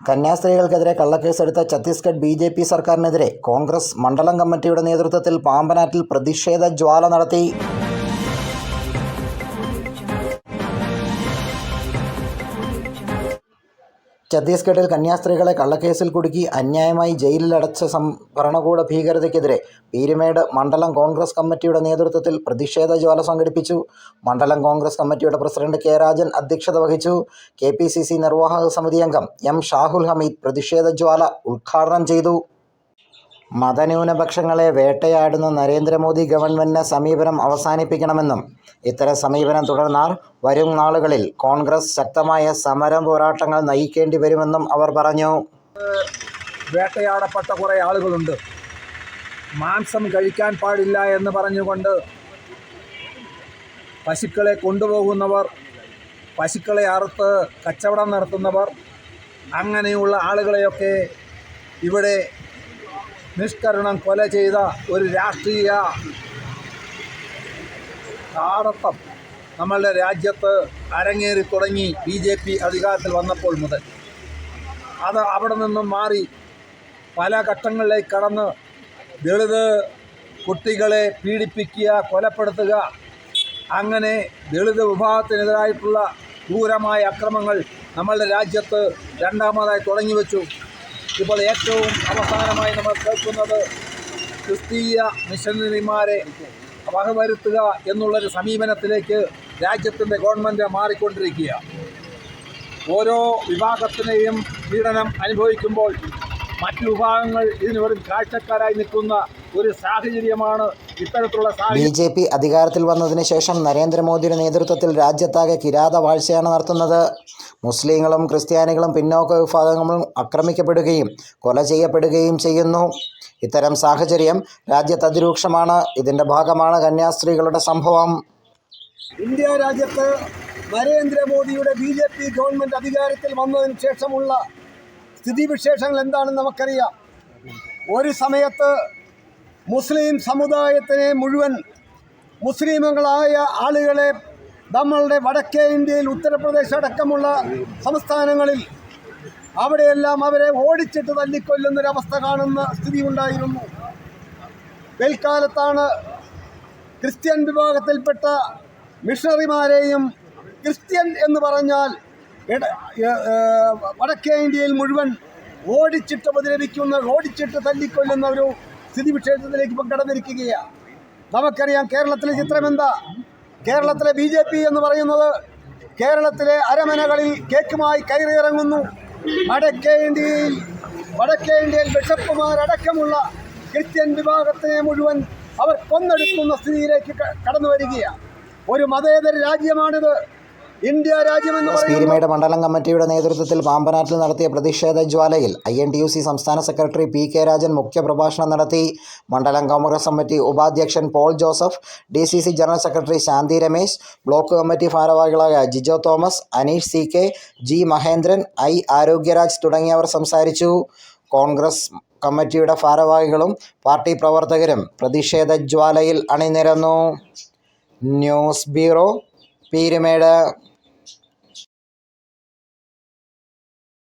കന്യാസ്ത്രീകൾക്കെതിരെ കള്ളക്കേസെടുത്ത Chhattisgarh B J P സർക്കാരിനെതിരെ കോൺഗ്രസ് മണ്ഡലം കമ്മിറ്റിയുടെ നേതൃത്വത്തിൽ പാമ്പനാറ്റിൽ പ്രതിഷേധ ജ്വാല നടത്തി. ഛത്തീസ്ഗഡിൽ കന്യാസ്ത്രീകളെ കള്ളക്കേസിൽ കുടുക്കി അന്യായമായി ജയിലിലടച്ച സം ഭരണകൂട ഭീകരതയ്ക്കെതിരെ പീരുമേട് മണ്ഡലം കോൺഗ്രസ് കമ്മിറ്റിയുടെ നേതൃത്വത്തിൽ പ്രതിഷേധ ജ്വാല സംഘടിപ്പിച്ചു. മണ്ഡലം കോൺഗ്രസ് കമ്മിറ്റിയുടെ പ്രസിഡന്റ് കെ രാജൻ അധ്യക്ഷത വഹിച്ചു. കെ നിർവാഹക സമിതി അംഗം എം ഷാഹുൽ ഹമീദ് പ്രതിഷേധ ജ്വാല ഉദ്ഘാടനം ചെയ്തു. മതന്യൂനപക്ഷങ്ങളെ വേട്ടയാടുന്ന നരേന്ദ്രമോദി ഗവൺമെന്റിന്റെ സമീപനം അവസാനിപ്പിക്കണമെന്നും ഇത്തരം സമീപനം തുടർന്നാൽ വരും നാളുകളിൽ കോൺഗ്രസ് ശക്തമായ സമരം പോരാട്ടങ്ങൾ നയിക്കേണ്ടി വരുമെന്നും അവർ പറഞ്ഞു. വേട്ടയാടപ്പെട്ട കുറേ ആളുകളുണ്ട്. മാംസം കഴിക്കാൻ പാടില്ല എന്ന് പറഞ്ഞുകൊണ്ട് പശുക്കളെ കൊണ്ടുപോകുന്നവർ പശുക്കളെ അറുത്ത് കച്ചവടം നടത്തുന്നവർ അങ്ങനെയുള്ള ആളുകളെയൊക്കെ ഇവിടെ നിഷ്കരണം കൊല ചെയ്ത ഒരു രാഷ്ട്രീയ താടത്തം നമ്മളുടെ രാജ്യത്ത് അരങ്ങേറി തുടങ്ങി ബി ജെ പി അധികാരത്തിൽ വന്നപ്പോൾ മുതൽ. അത് അവിടെ നിന്നും മാറി പല ഘട്ടങ്ങളിലേക്ക് കടന്ന് ദളിത് കുട്ടികളെ പീഡിപ്പിക്കുക കൊലപ്പെടുത്തുക അങ്ങനെ ദളിത് വിഭാഗത്തിനെതിരായിട്ടുള്ള ക്രൂരമായ അക്രമങ്ങൾ നമ്മളുടെ രാജ്യത്ത് രണ്ടാമതായി തുടങ്ങി വെച്ചു. ഇപ്പോൾ ഏറ്റവും അവസാനമായി നമ്മൾ കേൾക്കുന്നത് ക്രിസ്തീയ മിഷനറിമാരെ വകവരുത്തുക എന്നുള്ളൊരു സമീപനത്തിലേക്ക് രാജ്യത്തിന്റെ ഗവൺമെന്റ് മാറിക്കൊണ്ടിരിക്കുക ഓരോ വിഭാഗത്തിനെയും പീഡനം അനുഭവിക്കുമ്പോൾ മറ്റു വിഭാഗങ്ങൾ ഇതിന് വെറും കാഴ്ചക്കാരായി നിൽക്കുന്ന ഒരു സാഹചര്യമാണ് ബി ജെ പി അധികാരത്തിൽ വന്നതിന് ശേഷം നരേന്ദ്രമോദിയുടെ നേതൃത്വത്തിൽ രാജ്യത്താകെ കിരാത വാഴ്ചയാണ് നടത്തുന്നത്. മുസ്ലിങ്ങളും ക്രിസ്ത്യാനികളും പിന്നോക്ക വിഭാഗങ്ങളും ആക്രമിക്കപ്പെടുകയും കൊല ചെയ്യപ്പെടുകയും ചെയ്യുന്നു. ഇത്തരം സാഹചര്യം രാജ്യത്ത് അതിരൂക്ഷമാണ്. ഇതിന്റെ ഭാഗമാണ് കന്യാസ്ത്രീകളുടെ സംഭവം. ഇന്ത്യ രാജ്യത്ത് നരേന്ദ്രമോദിയുടെ ബി ജെ പി ഗവൺമെന്റ് അധികാരത്തിൽ വന്നതിന് ശേഷമുള്ള സ്ഥിതിവിശേഷങ്ങൾ എന്താണെന്ന് നമുക്കറിയാം. ഒരു സമയത്ത് മുസ്ലിം സമുദായത്തിനെ മുഴുവൻ മുസ്ലിമുകളായ ആളുകളെ നമ്മളുടെ വടക്കേ ഇന്ത്യയിൽ ഉത്തർപ്രദേശ് അടക്കമുള്ള സംസ്ഥാനങ്ങളിൽ അവിടെയെല്ലാം അവരെ ഓടിച്ചിട്ട് തല്ലിക്കൊല്ലുന്നൊരവസ്ഥ കാണുന്ന സ്ഥിതി ഉണ്ടായിരുന്നു വെൽക്കാലത്താണ് ക്രിസ്ത്യൻ വിഭാഗത്തിൽപ്പെട്ട മിഷണറിമാരെയും ക്രിസ്ത്യൻ എന്ന് പറഞ്ഞാൽ വടക്കേ ഇന്ത്യയിൽ മുഴുവൻ ഓടിച്ചിട്ട് ഉപദ്രവിക്കുന്ന ഓടിച്ചിട്ട് തല്ലിക്കൊല്ലുന്ന ഒരു സ്ഥിതിവിശേഷത്തിലേക്ക് ഇപ്പം കടന്നിരിക്കുകയാണ് നമുക്കറിയാം കേരളത്തിലെ ചിത്രം എന്താ കേരളത്തിലെ ബി ജെ പി എന്ന് പറയുന്നത് കേരളത്തിലെ അരമനകളിൽ കേക്കുമായി കയറിയിറങ്ങുന്നു. വടക്കേ ഇന്ത്യയിൽ വടക്കേ ഇന്ത്യയിൽ ബിഷപ്പുമാരടക്കമുള്ള ക്രിസ്ത്യൻ വിഭാഗത്തിനെ മുഴുവൻ അവർ കൊന്നെടുക്കുന്ന സ്ഥിതിയിലേക്ക് കടന്നു വരികയാണ് ഒരു മതേതര രാജ്യമാണിത്. ഇന്ത്യ രാജ്യമെന്ന് പറയുന്നത് മണ്ഡലം കമ്മിറ്റിയുടെ നേതൃത്വത്തിൽ പാമ്പനാട്ടിൽ നടത്തിയ പ്രതിഷേധ ജ്വാലയിൽ I N T U C സംസ്ഥാന സെക്രട്ടറി പി കെ രാജൻ മുഖ്യപ്രഭാഷണം നടത്തി. മണ്ഡലം കോൺഗ്രസ് കമ്മിറ്റി ഉപാധ്യക്ഷൻ Paul Joseph D C C general secretary Shanti Ramesh block committee ഭാരവാഹികളായ Jijo Thomas Anish C K G Mahendran I Arogyaraj തുടങ്ങിയവർ സംസാരിച്ചു. കോൺഗ്രസ് കമ്മിറ്റിയുടെ ഭാരവാഹികളും പാർട്ടി പ്രവർത്തകരും പ്രതിഷേധ ജ്വാലയിൽ അണിനിരന്നു. News bureau Peermade